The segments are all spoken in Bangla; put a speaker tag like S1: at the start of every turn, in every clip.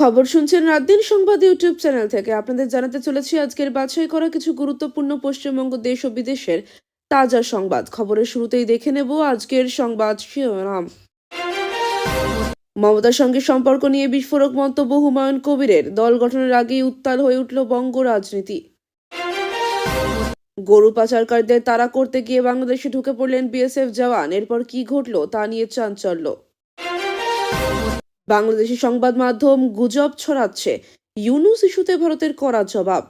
S1: খবর শুনছেন রাত দিন সংবাদ ইউটিউব চ্যানেল থেকে। আপনাদের জানাতে চলেছি, আজকের বাছাই করা কিছু গুরুত্বপূর্ণ পশ্চিমবঙ্গ, দেশ ও বিদেশের তাজা সংবাদ। খবরের শুরুতেই দেখে নেব আজকের সংবাদ শিরোনাম। মমতার সঙ্গে সম্পর্ক নিয়ে বিস্ফোরক মন্তব্য হুমায়ুন কবিরের। দল গঠনের আগেই উত্তাল হয়ে উঠল বঙ্গ রাজনীতি। গরু পাচারকারীদের তাড়া করতে গিয়ে বাংলাদেশে ঢুকে পড়লেন বিএসএফ জওয়ান। এরপর কি ঘটল তা নিয়ে চাঞ্চল্য। বাংলাদেশি সংবাদ মাধ্যম গুজব ছড়াচ্ছে। ইউনুস ইস্যুতে ভারতের কড়া জবাব।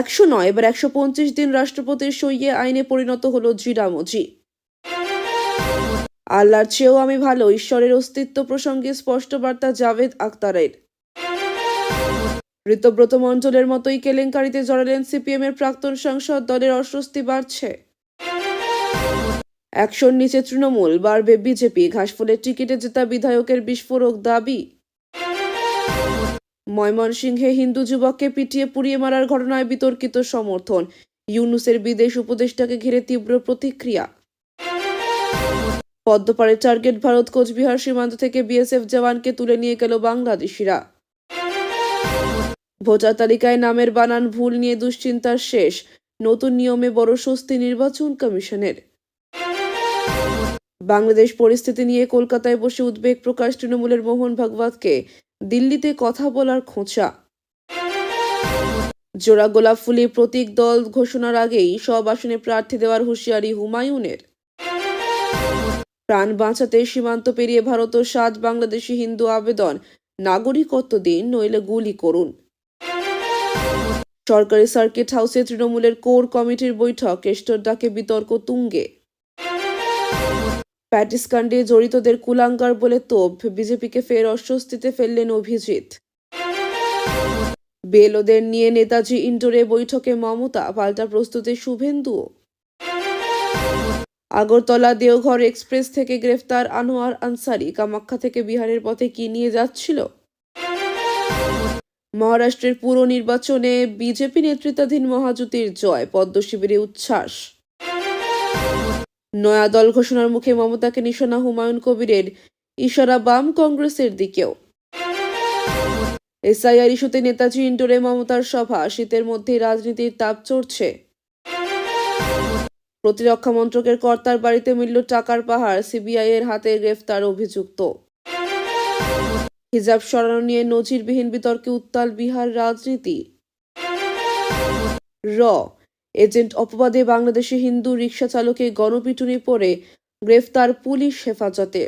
S1: একশো নয়, এবার একশো পঞ্চাশ দিন রাষ্ট্রপতির সইয়ে আইনে পরিণত হলো জিরামজি আল্লাহর চেয়েও আমি ভালো, ঈশ্বরের অস্তিত্ব প্রসঙ্গে স্পষ্ট বার্তা জাভেদ আক্তারের ঋতব্রত মণ্ডলের মতোই কেলেঙ্কারিতে জড়ালেন সিপিএম এর প্রাক্তন সাংসদ, দলের অস্বস্তি বাড়ছে। একশোর নিচে তৃণমূল, বাড়বে বিজেপি ঘাসফুলের টিকিটে জেতা বিধায়কের বিস্ফোরক দাবি। ময়মনসিংহে হিন্দু যুবককে পিটিয়ে পুড়িয়ে মারার ঘটনায় বিতর্কিত সমর্থন, ইউনুসের বিদেশ উপদেষ্টাকে ঘিরে তীব্র প্রতিক্রিয়া। পদ্মপাড়ের টার্গেট ভারত কোচবিহার সীমান্ত থেকে বিএসএফ জওয়ানকে তুলে নিয়ে গেল বাংলাদেশিরা। ভোটার তালিকায় নামের বানান ভুল নিয়ে দুশ্চিন্তার শেষ, নতুন নিয়মে বড় স্বস্তি নির্বাচন কমিশনের। বাংলাদেশ পরিস্থিতি নিয়ে কলকাতায় বসে উদ্বেগ প্রকাশ তৃণমূলের মোহন ভাগবতকে। দিল্লিতে কথা বলার খোঁচা। জোড়া গোলাপ ফুলে প্রতীক দল ঘোষণার আগেই সব আসনে প্রার্থী দেওয়ার হুঁশিয়ারি হুমায়ুনের। প্রাণ বাঁচাতে সীমান্ত পেরিয়ে ভারত সাত বাংলাদেশি হিন্দু আবেদন। নাগরিকত্ব দিন, নইলে গুলি করুন। সরকারি সার্কিট হাউসে তৃণমূলের কোর কমিটির বৈঠক কেষ্টর ডাকে বিতর্ক তুঙ্গে। প্যাটিস কাণ্ডে জড়িতদের কুলাঙ্গার বলে তোপ। বিজেপিকে ফের অস্বস্তিতে ফেললেন অভিজিৎ। বেলোদের নিয়ে নেতাজি ইন্ডোরে বৈঠকে মমতা, পাল্টা প্রস্তুতি শুভেন্দু। আগরতলা দেওঘর এক্সপ্রেস থেকে গ্রেফতার আনোয়ার আনসারি। কামাখ্যা থেকে বিহারের পথে কি নিয়ে যাচ্ছিল? মহারাষ্ট্রের পুর নির্বাচনে বিজেপি নেতৃত্বাধীন মহাজোতির জয় পদ্ম শিবিরে উচ্ছ্বাস। নয়া দল ঘোষণার মুখে মমতাকে নিশানা হুমায়ুন কবিরের ইশারা বাম কংগ্রেসের দিকেও। এসআইআর ইস্যুতে নেতাজি ইন্ডোরে মমতার সভা, শীতের মধ্যেই রাজনীতির তাপ চড়ছে। প্রতিরক্ষা মন্ত্রকের কর্তার বাড়িতে মিলল টাকার পাহাড়, সিবিআই এর হাতে গ্রেফতার অভিযুক্ত। হিজাব সরানো নিয়ে নজিরবিহীন বিতর্কে উত্তাল বিহার রাজনীতি। র এজেন্ট অপবাদে বাংলাদেশি হিন্দু রিকশা চালকে গণপিটুনি পরে গ্রেফতার পুলিশ হেফাজতে।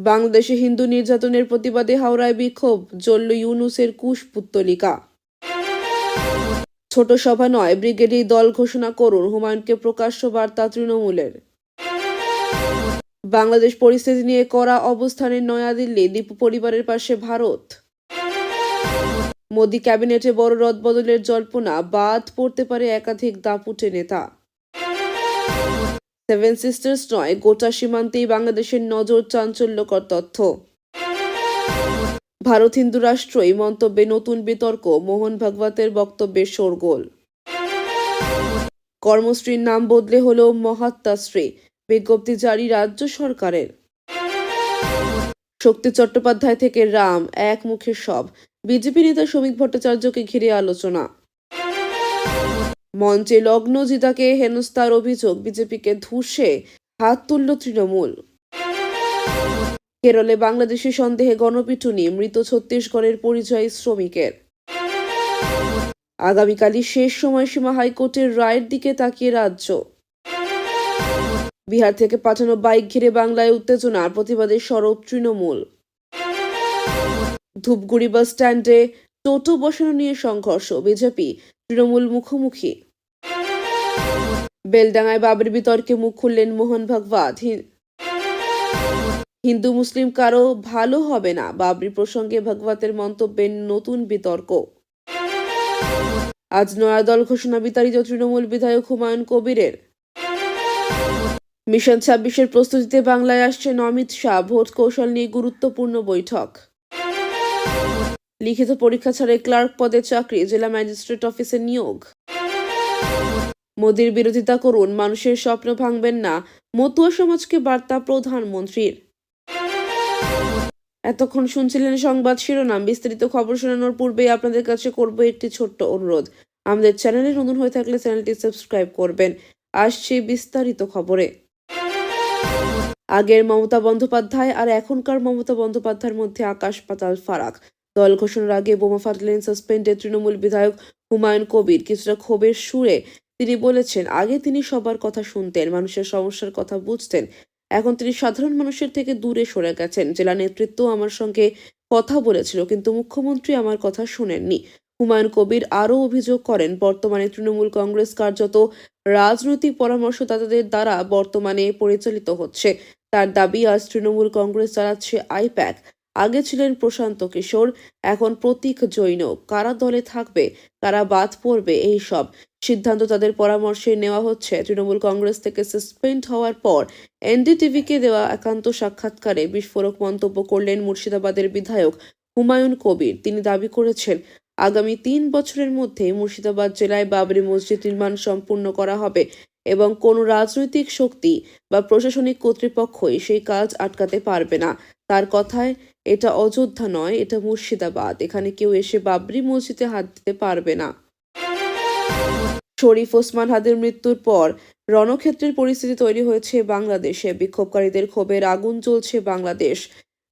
S1: বাংলাদেশে হিন্দু নির্যাতনের প্রতিবাদে হাওড়ায় বিক্ষোভ জ্বলল ইউনুসের কুশ পুত্তলিকা ছোট সভা নয়, ব্রিগেডি দল ঘোষণা করুন, হুমায়ুনকে প্রকাশ্য বার্তা তৃণমূলের। বাংলাদেশ পরিস্থিতি নিয়ে করা অবস্থানে নয়াদিল্লি, দীপু পরিবারের পাশে ভারত। মোদি ক্যাবিনেটে বড় রদবদলের জল্পনা, বাদ পড়তে পারে একাধিক দাপুটে নেতা। সেভেন সিস্টার্স নয়, গোটা সীমান্তেই বাংলাদেশের নজর চাঞ্চল্যকর তথ্য। ভারত হিন্দু রাষ্ট্রই মন্তব্যে নতুন বিতর্ক, মোহন ভাগবতের বক্তব্যে শোরগোল। কর্মশ্রীর নাম বদলে হল মহাত্মাশ্রী বিজ্ঞপ্তি জারি রাজ্য সরকারের। শক্তি চট্টোপাধ্যায় থেকে রাম, এক মুখে সব। বিজেপি নেতা শ্রমিক ভট্টাচার্যকে ঘিরে আলোচনা। মঞ্চে লগ্ন জিতাকে হেনস্তার অভিযোগ, বিজেপিকে ধুসে হাত তুলল তৃণমূল। কেরলে বাংলাদেশি সন্দেহে গণপিটুনি, মৃত ছত্তিশগড়ের পরিচয় শ্রমিকের। আগামীকালই শেষ সময়সীমা হাইকোর্টের রায়ের দিকে তাকিয়ে রাজ্য। বিহার থেকে পাঠানো বাইক ঘিরে বাংলায় উত্তেজনা প্রতিবাদে সরব তৃণমূল। ধূপগুড়ি বাস স্ট্যান্ডে টোটো বসানো নিয়ে সংঘর্ষ, বিজেপি, তৃণমূল মুখোমুখি। বেলডাঙায় বাবরি বিতর্কে মুখ খুললেন মোহন ভাগবত। হিন্দু মুসলিম কারও ভালো হবে না, বাবরি প্রসঙ্গে ভাগবতের মন্তব্যে নতুন বিতর্ক। আজ নয়া দল ঘোষণা বিতাড়িত তৃণমূল বিধায়ক হুমায়ুন কবিরের। মিশন ছাব্বিশের প্রস্তুতিতে বাংলায় আসছেন অমিত শাহ, ভোট কৌশল নিয়ে গুরুত্বপূর্ণ বৈঠক। লিখিত পরীক্ষা ছাড়াই ক্লার্ক পদে চাকরি, জেলা ম্যাজিস্ট্রেট অফিসে নিয়োগ। মোদির বিরোধিতা করুন, মানুষের স্বপ্ন ভাঙবেন না, মতুয়া সমাজকে বার্তা প্রধানমন্ত্রীর। এতক্ষণ শুনছিলেন সংবাদ শিরোনাম, বিস্তারিত খবর শোনানোর পূর্বেই আপনাদের কাছে করব একটি ছোট্ট অনুরোধ। আমাদের চ্যানেলে নতুন হয়ে থাকলে চ্যানেলটি সাবস্ক্রাইব করবেন। আসছে বিস্তারিত খবরে। আগের মমতা বন্দ্যোপাধ্যায় আর এখনকার মমতা বন্দ্যোপাধ্যায়ের মধ্যে আকাশ পাতাল ফারাক। দল ঘোষণার আগে বোমা ফাটলেন সাসপেন্ডেড তৃণমূল বিধায়ক হুমায়ুন কবির। কিছুটা ক্ষোভের সুরে তিনি বলেছেন, আগে তিনি সবার কথা শুনতেন, মানুষের সমস্যার কথা বুঝতেন। এখন তিনি সাধারণ মানুষের থেকে দূরে সরে গেছেন। জেলা নেতৃত্ব আমার সঙ্গে কথা বলেছিল, কিন্তু মুখ্যমন্ত্রী আমার কথা শুনেননি। হুমায়ুন কবির আরও অভিযোগ করেন, বর্তমানে তৃণমূল কংগ্রেস কার্যত রাজনৈতিক পরামর্শদাতাদের দ্বারা বর্তমানে পরিচালিত হচ্ছে। তার দাবি, আজ তৃণমূল কংগ্রেস চালাচ্ছে আইপ্যাক। আগে ছিলেন প্রশান্ত কিশোর, এখন প্রতীক জৈন। কারা দলে থাকবে? কারা বাদ পড়বে এই সব? সিদ্ধান্ত তাদের পরামর্শে নেওয়া হচ্ছে। তৃণমূল কংগ্রেস থেকে সাসপেন্ড হওয়ার পর এনডিটিভিকে দেওয়া একান্ত সাক্ষাৎকারে বিস্ফোরক মন্তব্য করলেন মুর্শিদাবাদের বিধায়ক হুমায়ুন কবির। তিনি দাবি করেছেন আগামী তিন বছরের মধ্যে মুর্শিদাবাদ জেলায় বাবরি মসজিদ নির্মাণ সম্পূর্ণ করা হবে এবং কোনো রাজনৈতিক শক্তি বা প্রশাসনিক কর্তৃপক্ষই সেই কাজ আটকাতে পারবে না। তার কথায়, এটা অযোধ্যা নয়, এটা মুর্শিদাবাদ। এখানে কেউ এসে বাবরি মসজিদে হাত দিতে পারবে না। শরীফ ওসমান হাদের মৃত্যুর পর রণক্ষেত্রের পরিস্থিতি তৈরি হয়েছে বাংলাদেশে। বিক্ষোভকারীদের ক্ষোভের আগুন জ্বলছে বাংলাদেশ।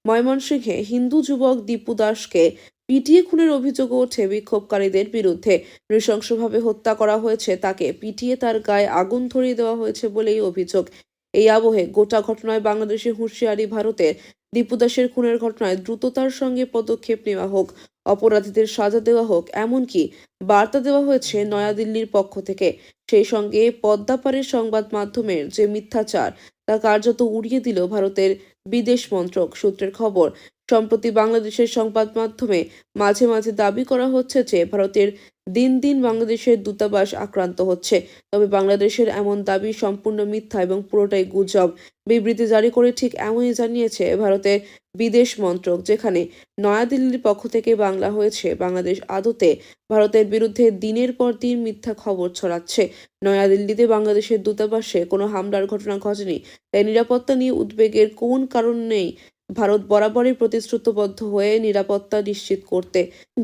S1: ময়মনসিংহে হিন্দু যুবক দীপু দাসকে পিটিয়ে খুনের অভিযোগ ওঠে বিক্ষোভকারীদের বিরুদ্ধে। নৃশংসভাবে হত্যা করা হয়েছে তাকে। পিটিয়ে তার গায়ে আগুন ধরিয়ে দেওয়া হয়েছে বলেই অভিযোগ। এই আবহে গোটা ঘটনায় বাংলাদেশে হুঁশিয়ারি ভারতের দীপু দাসের খুনের ঘটনায় দ্রুততার সঙ্গে পদক্ষেপ নেওয়া হোক, অপরাধীদের সাজা দেওয়া হোক, এমনকি বার্তা দেওয়া হয়েছে নয়াদিল্লির পক্ষ থেকে। সেই সঙ্গে পদ্মাপাড়ের সংবাদ মাধ্যমের যে মিথ্যাচার, তা কার্যত উড়িয়ে দিল ভারতের বিদেশ মন্ত্রক সূত্রের খবর। সম্প্রতি বাংলাদেশের সংবাদ মাধ্যমে মাঝে মাঝে দাবি করা হচ্ছে যে ভারতের দিন দিন বাংলাদেশের দূতাবাস আক্রান্ত হচ্ছে। তবে বাংলাদেশের এমন দাবি সম্পূর্ণ মিথ্যা এবং পুরোটাই গুজব। বিবৃতি জারি করে ঠিক এমনই জানিয়েছে ভারতের বিদেশ মন্ত্রক, যেখানে নয়াদিল্লির পক্ষ থেকে বাংলা হয়েছে, বাংলাদেশ আদতে ভারতের বিরুদ্ধে দিনের পর দিন মিথ্যা খবর ছড়াচ্ছে। নয়াদিল্লিতে বাংলাদেশের দূতাবাসে কোনো হামলার ঘটনা ঘটেনি, তাই নিরাপত্তা নিয়ে উদ্বেগের কোন কারণ নেই ভারত বরাবরই প্রতিশ্রুতবদ্ধ হয়ে নিরাপত্তা নিশ্চিত করতে।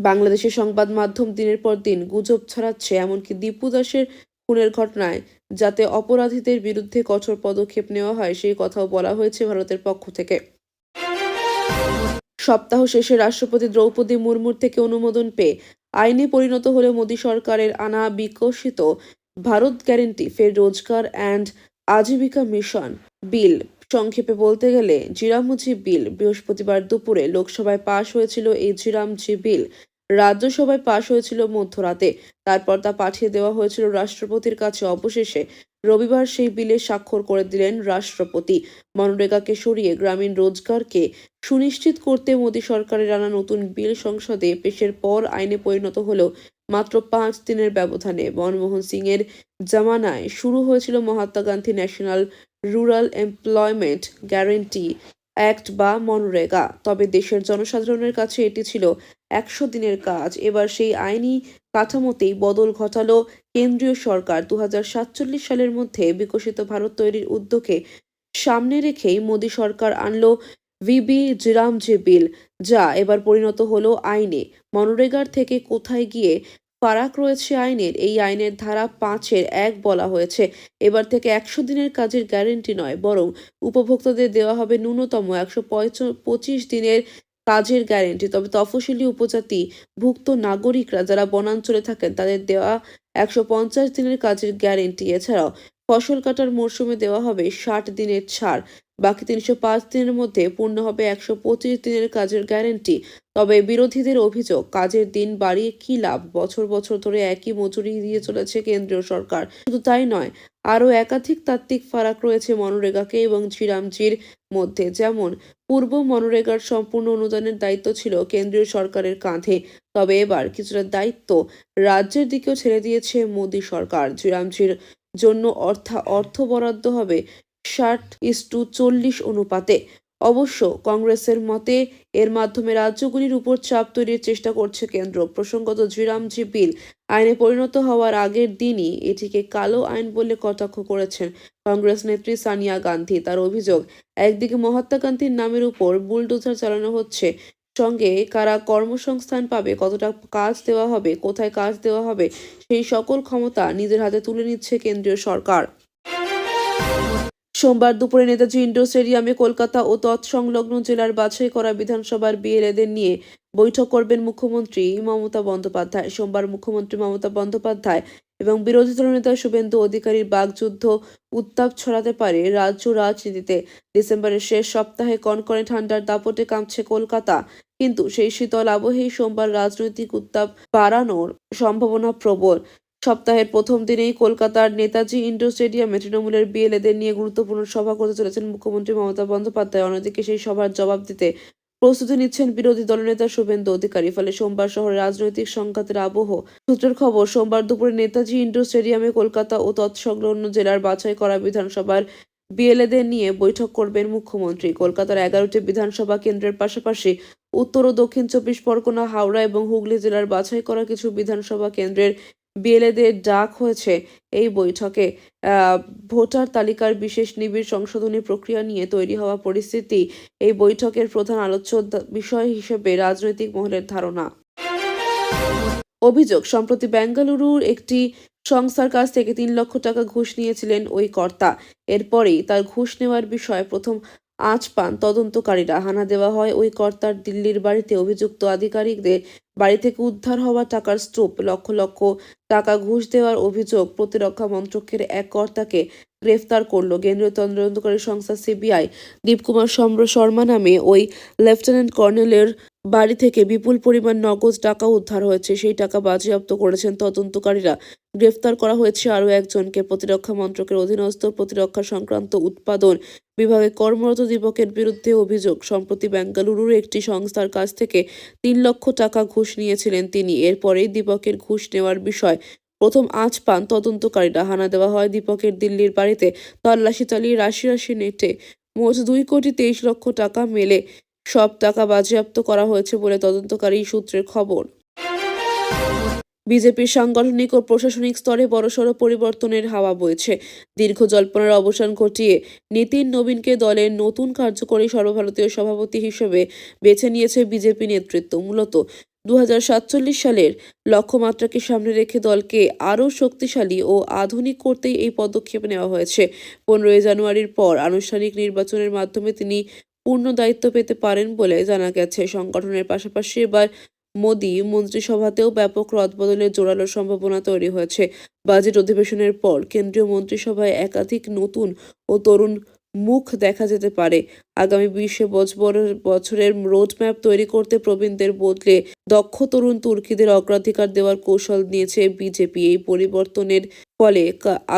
S1: বাংলাদেশের সংবাদ মাধ্যম দিনের পর দিন গুজব ছড়াচ্ছে, এমনকি দীপু দাসের খুনের ঘটনায়, যাতে অপরাধীদের বিরুদ্ধে কঠোর পদক্ষেপ নেওয়া হয়, সেই কথাও বলা হয়েছে ভারতের পক্ষ থেকে। সপ্তাহ শেষে রাষ্ট্রপতি দ্রৌপদী মুর্মুর থেকে অনুমোদন পেয়ে আইনে পরিণত হলে মোদী সরকারের আনা বিকশিত ভারত গ্যারেন্টি, ফের রোজগার অ্যান্ড আজীবিকা মিশন, বিল সংক্ষেপে বলতে গেলে, জিরামজি বিল বৃহস্পতিবার দুপুরে লোকসভায় পাশ হয়েছিল এই জিরামজি বিল। রাজ্যসভায় পাশ হয়েছিল মধ্যরাতে। তারপর তা পাঠিয়ে দেওয়া হয়েছিল রাষ্ট্রপতির কাছে। অবশেষে রবিবার সেই বিলে স্বাক্ষর করে দিলেন রাষ্ট্রপতি। মনরেগাকে সরিয়ে গ্রামীণ রোজগারকে সুনিশ্চিত করতে মোদী সরকারের আনা নতুন বিল সংসদে পেশের পর আইনে পরিণত হলেও মাত্র পাঁচ দিনের ব্যবধানে। মনমোহন সিং এর জামানায় শুরু হয়েছিল Mahatma Gandhi national rural employment guarantee act বা মনরেগা তবে দেশের জনসাধারণের কাছে এটি ছিল একশো দিনের কাজ। এবার সেই আইনি কাঠামোতেই বদল ঘটালো কেন্দ্রীয় সরকার। দু হাজার সাতচল্লিশ সালের মধ্যে বিকশিত ভারত তৈরির উদ্যোগে সামনে রেখেই মোদী সরকার আনলো ভিবি জিরামজি বিল, যা এবার পরিণত হলো আইনে। মনরেগার থেকে কোথায় গিয়ে ফারাক রয়েছে আইনের। এই আইনের ধারা পাঁচের এক বলা হয়েছে, এবার থেকে একশো দিনের কাজের গ্যারেন্টি নয়, বরং উপভোক্তাদের দেওয়া হবে ন্যূনতম একশো পঁচিশ দিনের কাজের গ্যারেন্টি। তবে তফসিলি উপজাতি ভুক্ত নাগরিকরা যারা বনাঞ্চলে থাকেন, তাদের দেওয়া একশো পঞ্চাশ দিনের কাজের গ্যারেন্টি। এছাড়াও ফসল কাটার মরশুমে দেওয়া হবে ষাট দিনের ছাড়। বাকি তিনশো পাঁচ দিনের মধ্যে পূর্ণ হবে একশো পঁচিশ দিনের কাজের গ্যারেন্টি। তবে বিরোধীদের অভিযোগ, কাজের দিন বাড়িয়ে কি লাভ? বছর বছর ধরে একই মজুরি দিয়ে চলেছে কেন্দ্রীয় সরকার। শুধু তাই নয়, আরও একাধিক তাত্ত্বিক ফারাক রয়েছে মনরেগাকে এবং ঝিরামজির মধ্যে। যেমন, পূর্ব মনরেগার সম্পূর্ণ অনুদানের দায়িত্ব ছিল কেন্দ্রীয় সরকারের কাঁধে। তবে এবার কিছুটা দায়িত্ব রাজ্যের দিকেও ছেড়ে দিয়েছে মোদী সরকার। ঝিরামজির জন্য অর্থা, অর্থ বরাদ্দ হবে ষাট ইস টু চল্লিশ অনুপাতে। অবশ্য কংগ্রেসের মতে এর মাধ্যমে রাজ্যগুলির উপর চাপ তৈরির চেষ্টা করছে কেন্দ্র। প্রসঙ্গত ঝিরামজি বিল আইনে পরিণত হওয়ার আগের দিনই এটিকে কালো আইন বলে কটাক্ষ করেছেন কংগ্রেস নেত্রী সানিয়া গান্ধী। তার অভিযোগ, একদিকে মহাত্মা গান্ধীর নামের উপর বুলডোজার চালানো হচ্ছে সঙ্গে কারা কর্মসংস্থান পাবে, কতটা কাজ দেওয়া হবে, কোথায় কাজ দেওয়া হবে, সেই সকল ক্ষমতা নিজের হাতে তুলে নিচ্ছে কেন্দ্রীয় সরকার। সোমবার দুপুরে নেতাজি ইন্ডোর স্টেডিয়ামে কলকাতা ও তৎসংলগ্ন জেলার বাছাই করা বিধানসভার বিএলএদের নিয়ে বৈঠক করবেন মুখ্যমন্ত্রী মমতা বন্দ্যোপাধ্যায়। সোমবার মুখ্যমন্ত্রী মমতা বন্দ্যোপাধ্যায় এবং বিরোধী দলনেতা শুভেন্দু অধিকারীর বাগযুদ্ধ উত্তাপ ছড়াতে পারে রাজ্য রাজনীতিতে। ডিসেম্বরের শেষ সপ্তাহে কনকনে ঠান্ডার দাপটে কাঁপছে কলকাতা। কিন্তু সেই শীতল আবহেই সোমবার রাজনৈতিক উত্তাপ বাড়ানোর সম্ভাবনা প্রবল। সপ্তাহের প্রথম দিনেই কলকাতার নেতাজি ইন্ডোর স্টেডিয়ামে তৃণমূলের বিএলএদের নিয়ে গুরুত্বপূর্ণ সভা করতে চলেছেন মুখ্যমন্ত্রী মমতা বন্দ্যোপাধ্যায়। অন্যদিকে সেই সভার জবাব দিতে প্রস্তুতি নিচ্ছেন বিরোধী দলনেতা শুভেন্দু অধিকারী। ফলে সোমবার শহরে রাজনৈতিক সংঘাতের আবহ, সূত্রের খবর, সোমবার দুপুরে নেতাজি ইন্ডোর স্টেডিয়ামে কলকাতা ও তৎসংলগ্ন জেলার বাছাই করা বিধানসভার বিএলএদের নিয়ে বৈঠক করবেন মুখ্যমন্ত্রী। কলকাতার এগারোটি বিধানসভা কেন্দ্রের পাশাপাশি উত্তর ও দক্ষিণ চব্বিশ পরগনা, হাওড়া এবং হুগলি জেলার বাছাই করা কিছু বিধানসভা কেন্দ্রের বিএলএদের ডাক হয়েছে এই বৈঠকে। ভোটার তালিকার বিশেষ নিবিড় সংশোধনী প্রক্রিয়া নিয়ে তৈরি হওয়া পরিস্থিতি এই বৈঠকের প্রধান আলোচ্য বিষয় হিসেবে রাজনৈতিক মহলের ধারণা। অভিযোগ, সম্প্রতি বেঙ্গালুরুর একটি সংস্থার কাছ থেকে তিন লক্ষ টাকা ঘুষ নিয়েছিলেন ওই কর্তা। এরপরেই তার ঘুষ নেওয়ার বিষয়ে প্রথম আঁচ পান তদন্তকারীরা। হানা দেওয়া হয় ওই কর্তার দিল্লির বাড়িতে অভিযুক্ত আধিকারিকদের বাড়ি থেকে উদ্ধার হওয়া টাকার স্তূপ লক্ষ লক্ষ টাকা ঘুষ দেওয়ার অভিযোগ প্রতিরক্ষা মন্ত্রকের এক কর্তাকে গ্রেফতার করল। কেন্দ্রীয় তদন্তকারী সংস্থা সিবিআই, দীপকুমার সম্র শর্মা নামে ওই লেফটেন্যান্ট কর্নেলের বাড়ি থেকে বিপুল পরিমাণ নগদ টাকা উদ্ধার হয়েছে। সেই টাকা বাজেয়াপ্ত করেছেন তদন্তকারীরা। গ্রেফতার করা হয়েছে আরও একজনকে। প্রতিরক্ষা মন্ত্রকের অধীনস্থ প্রতিরক্ষা সংক্রান্ত উৎপাদন বিভাগে কর্মরত দীপকের বিরুদ্ধে অভিযোগ। সম্প্রতি বেঙ্গালুরুর একটি সংস্থার কাছ থেকে তিন লক্ষ টাকা ঘুষ নিয়েছিলেন তিনি। এরপরেই দীপকের ঘুষ নেওয়ার বিষয় প্রথম আঁচ পান তদন্তকারীরা। হানা দেওয়া হয় দীপকের দিল্লির বাড়িতে। তল্লাশি চালিয়ে রাশি রাশি নেটে মোট দুই কোটি তেইশ লক্ষ টাকা মেলে। সব টাকা বাজেয়াপ্ত করা হয়েছে বলে তদন্তকারী সূত্রের খবর। বিজেপির সাংগঠনিক ও প্রশাসনিক স্তরে বড়সড় পরিবর্তনের হাওয়া বইছে। দীর্ঘ জল্পনার অবসান ঘটিয়ে নীতিন নবীনকে দলের নতুন কার্যকরী সর্বভারতীয় সভাপতি হিসেবে বেছে নিয়েছে বিজেপি নেতৃত্ব। মূলত দু হাজার সাতচল্লিশ সালের লক্ষ্যমাত্রাকে সামনে রেখে দলকে আরও শক্তিশালী ও আধুনিক করতেই এই পদক্ষেপ নেওয়া হয়েছে। পনেরোই জানুয়ারির পর আনুষ্ঠানিক নির্বাচনের মাধ্যমে তিনি পূর্ণ দায়িত্ব পেতে পারেন বলে জানা গেছে। সংগঠনের পাশাপাশি এবার মোদী মন্ত্রিসভাতেও ব্যাপক রদবদলের জোরালো সম্ভাবনা তৈরি হয়েছে। বাজেট অধিবেশনের পর কেন্দ্রীয় মন্ত্রিসভায় একাধিক নতুন ও তরুণ মুখ দেখা যেতে পারে। আগামী বিশে বছরের বছরের রোডম্যাপ তৈরি করতে প্রবীণদের বদলে দক্ষ তরুণ তুর্কিদের অগ্রাধিকার দেওয়ার কৌশল নিয়েছে বিজেপি। এই পরিবর্তনের ফলে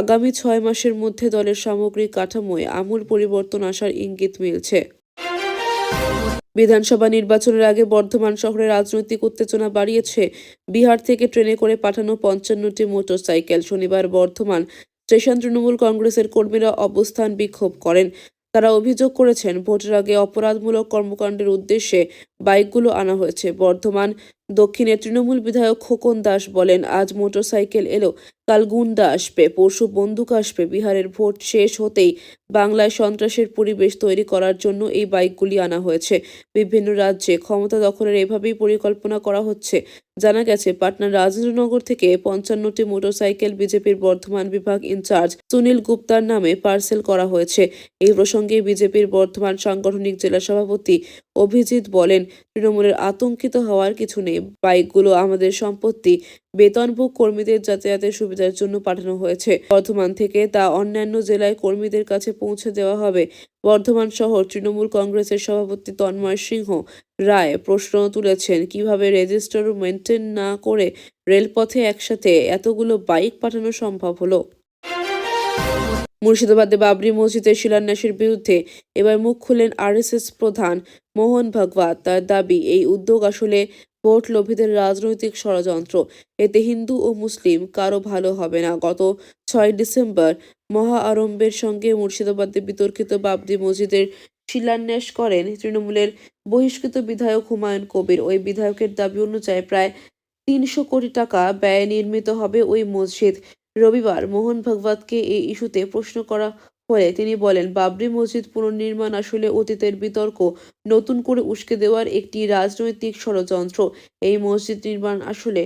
S1: আগামী ছয় মাসের মধ্যে দলের সামগ্রিক কাঠামোয় আমূল পরিবর্তন আসার ইঙ্গিত মিলছে। বিধানসভা নির্বাচনের আগে বর্ধমান শহরে রাজনৈতিক উত্তেজনা বাড়িয়েছে। বিহার থেকে ট্রেনে করে পাঠানো পঞ্চান্নটি মোটরসাইকেল। শনিবার বর্ধমান স্টেশন তৃণমূল কংগ্রেসের কর্মীরা অবস্থান বিক্ষোভ করেন। তারা অভিযোগ করেছেন, ভোটের আগে অপরাধমূলক কর্মকাণ্ডের উদ্দেশ্যে বাইকগুলো আনা হয়েছে। বর্ধমান দক্ষিণের তৃণমূল বিধায়ক খোকন দাস বলেন, আজ মোটরসাইকেল এলো, কাল গুন্ডা আসবে, পরশু বন্দুক আসবে, বিহারের ভোট শেষ হতেই বাংলায় সন্ত্রাসের পরিবেশ তৈরি করার জন্য এই বাইকগুলি আনা হয়েছে। বিভিন্ন রাজ্যে ক্ষমতা দখলের এভাবেই পরিকল্পনা করা হচ্ছে। জানা গেছে পাটনার রাজেন্দ্রনগর থেকে পঞ্চান্নটি মোটরসাইকেল বিজেপির বর্ধমান বিভাগ ইনচার্জ সুনীল গুপ্তার নামে পার্সেল করা হয়েছে। এই প্রসঙ্গে বিজেপির বর্ধমান সাংগঠনিক জেলা সভাপতি অভিজিৎ বলেন, তৃণমূলের আতঙ্কিত হওয়ার কিছু নেই। বাইকগুলো আমাদের সম্পত্তি বেতনভোগ কর্মীদের যাতায়াতের সুবিধার জন্য পাঠানো হয়েছে। বর্ধমান থেকে তা অন্যান্য জেলায় কর্মীদের কাছে পৌঁছে দেওয়া হবে। বর্ধমান শহর তৃণমূল কংগ্রেসের সভাপতি তন্ময় সিংহ রায় প্রশ্ন তুলেছেন, কীভাবে রেজিস্টার মেনটেন না করে রেলপথে একসাথে এতগুলো বাইক পাঠানো সম্ভব হলো? মুর্শিদাবাদে বাবরি মসজিদের শিলান্যাসের বিরুদ্ধে এবার মুখ খুললেন আরএসএস প্রধান মোহন ভাগবত তার দাবি, এই উদ্যোগ আসলে ভোট লোভীদের রাজনৈতিক ষড়যন্ত্র। এতে হিন্দু ও মুসলিম কারও ভালো হবে না। গত ছয় ডিসেম্বর মহা আরম্ভের সঙ্গে মুর্শিদাবাদে বিতর্কিত বাবরি মসজিদের শিলান্যাস করেন তৃণমূলের বহিষ্কৃত বিধায়ক হুমায়ুন কবির। ওই বিধায়কের দাবি অনুযায়ী প্রায় তিনশো কোটি টাকা ব্যয়ে নির্মিত হবে ওই মসজিদ। রবিবার মোহন ভগবতকে এই ইস্যুতে প্রশ্ন করা হলে তিনি বলেন, বাবরি মসজিদ পুনর্নির্মাণ আসলে অতীতের বিতর্ক, নতুন করে উস্কে দেওয়ার একটি রাজনৈতিক ষড়যন্ত্র। এই মসজিদ নির্মাণ আসলে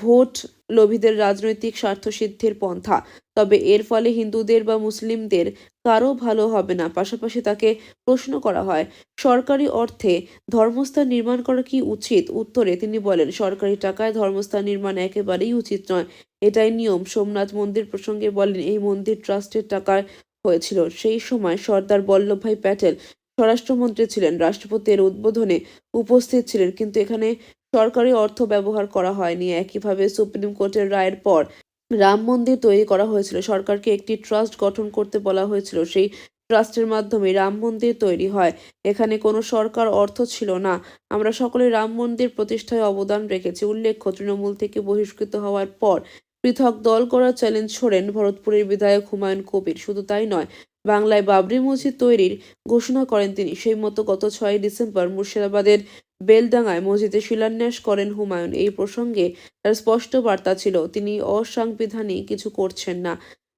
S1: ভোট লোভীদের রাজনৈতিক স্বার্থসিদ্ধির পন্থা। তবে এর ফলে হিন্দুদের বা মুসলিমদের কারও ভালো হবে না। পাশাপাশি তাকে প্রশ্ন করা হয়, সরকারি অর্থে ধর্মস্থান নির্মাণ করা কি উচিত? উত্তরে তিনি বলেন, সরকারি টাকায় ধর্মস্থান নির্মাণ একেবারেই উচিত নয়। এটাই নিয়ম। সোমনাথ মন্দির প্রসঙ্গে বলেন, এই মন্দির ট্রাস্টের টাকায় হয়েছিল। সেই সময় সর্দার বল্লভভাই প্যাটেল স্বরাষ্ট্রমন্ত্রী ছিলেন, রাষ্ট্রপতির উদ্বোধনে উপস্থিত ছিলেন, কিন্তু এখানে সরকারি অর্থ ব্যবহার করা হয়নি। একইভাবে সুপ্রিম কোর্টের রায়ের পর রাম মন্দির তৈরি করা হয়েছিল। সরকারকে একটি ট্রাস্ট গঠন করতে বলা হয়েছিল। সেই ট্রাস্টের মাধ্যমে রাম মন্দির তৈরি হয়। এখানে কোনো সরকার অর্থ ছিল না। আমরা সকলে রাম মন্দির প্রতিষ্ঠায় অবদান রেখেছি, উল্লেখ্য, তৃণমূল থেকে বহিষ্কৃত হওয়ার পর পৃথক দল করার চ্যালেঞ্জ ছোড়েন ভরতপুরের বিধায়ক হুমায়ুন কবির। শুধু তাই নয়, বাংলায় বাবরি মসজিদ তৈরির ঘোষণা করেন তিনি। সেই মতো গত ছয় ডিসেম্বর মুর্শিদাবাদের বেলডাঙ্গায় মসজিদে শিলান্যাস করেন হুমায়ুন। এই প্রসঙ্গে তার স্পষ্ট বার্তা ছিল, তিনি অসাংবিধানিক কিছু করছেন না।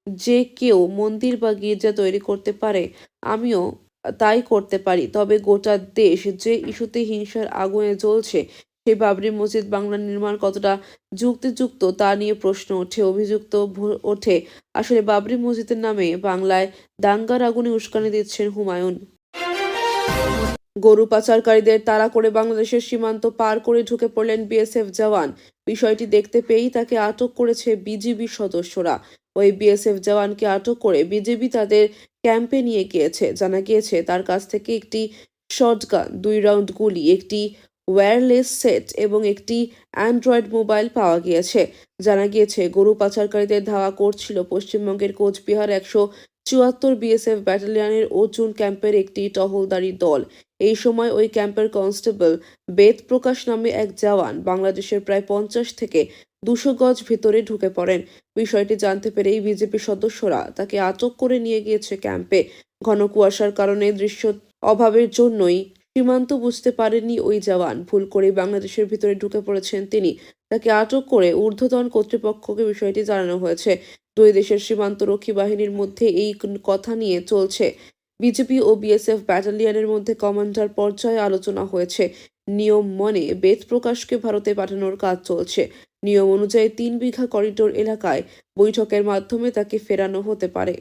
S1: যে কেউ মন্দির বা গির্জা তৈরি করতে পারে, আমিও তাই করতে পারি। তবে গোটা দেশ যে ইস্যুতে হিংসার আগুনে জ্বলছে সেই বাবরি মসজিদ বাংলা নির্মাণ কতটা যুক্তিযুক্ত তা নিয়ে প্রশ্ন ওঠে, অভিযুক্ত ওঠে। আসলে বাবরি মসজিদের নামে বাংলায় দাঙ্গার আগুনে উস্কানি দিচ্ছেন হুমায়ুন। গরু পাচারকারীদের তাড়া করে বাংলাদেশের সীমান্ত পার করে ঢুকে পড়লেন বিএসএফ জওয়ান। বিষয়টি দেখতে পেয়েই তাকে আটক করেছে বিজিবি সদস্যরা। ওই বিএসএফ জওয়ানকে আটক করে বিজেপি তাদের ক্যাম্পে নিয়ে গিয়েছে। জানা গিয়েছে, তার কাছ থেকে একটি শটগান, দুই রাউন্ড গুলি, একটি ওয়্যারলেস সেট এবং একটি অ্যান্ড্রয়েড মোবাইল পাওয়া গিয়েছে। জানা গিয়েছে, গরু পাচারকারীদের ধাওয়া করছিল পশ্চিমবঙ্গের কোচবিহার একশো চুয়াত্তর বিএসএফ ব্যাটালিয়নের অর্জুন ক্যাম্পের একটি টহলদারি দল। এই সময় ওই ক্যাম্পের কনস্টেবল বেদ প্রকাশ নামে এক জওয়ান বাংলাদেশের প্রায় পঞ্চাশ থেকে দুশো গজ ভেতরে ঢুকে পড়েন। বিষয়টি জানতে পেরেই বিজেপি সদস্যরা তাকে আটক করে নিয়ে গিয়েছে ক্যাম্পে। ঘন কুয়াশার কারণে দৃশ্য অভাবের জন্যই সীমান্ত বুঝতে পারেননি ওই জওয়ান। ভুল করে বাংলাদেশের ভিতরে ঢুকে পড়েছেন তিনি। তাকে আটক করে ঊর্ধ্বতন কর্তৃপক্ষকে বিষয়টি জানানো হয়েছে। দুই দেশের সীমান্তরক্ষী বাহিনীর মধ্যে এই কথা নিয়ে চলছে। বিজেপি ও বিএসএফ ব্যাটালিয়নের মধ্যে কমান্ডার পর্যায়ে আলোচনা হয়েছে। নিয়ম মনে বেদ প্রকাশকে ভারতে পাঠানোর কাজ চলছে। নিয়ম অনুযায়ী তিন বিঘা করিডোর এলাকায় বৈঠকের মাধ্যমে তাকে ফেরানো হতে পারে।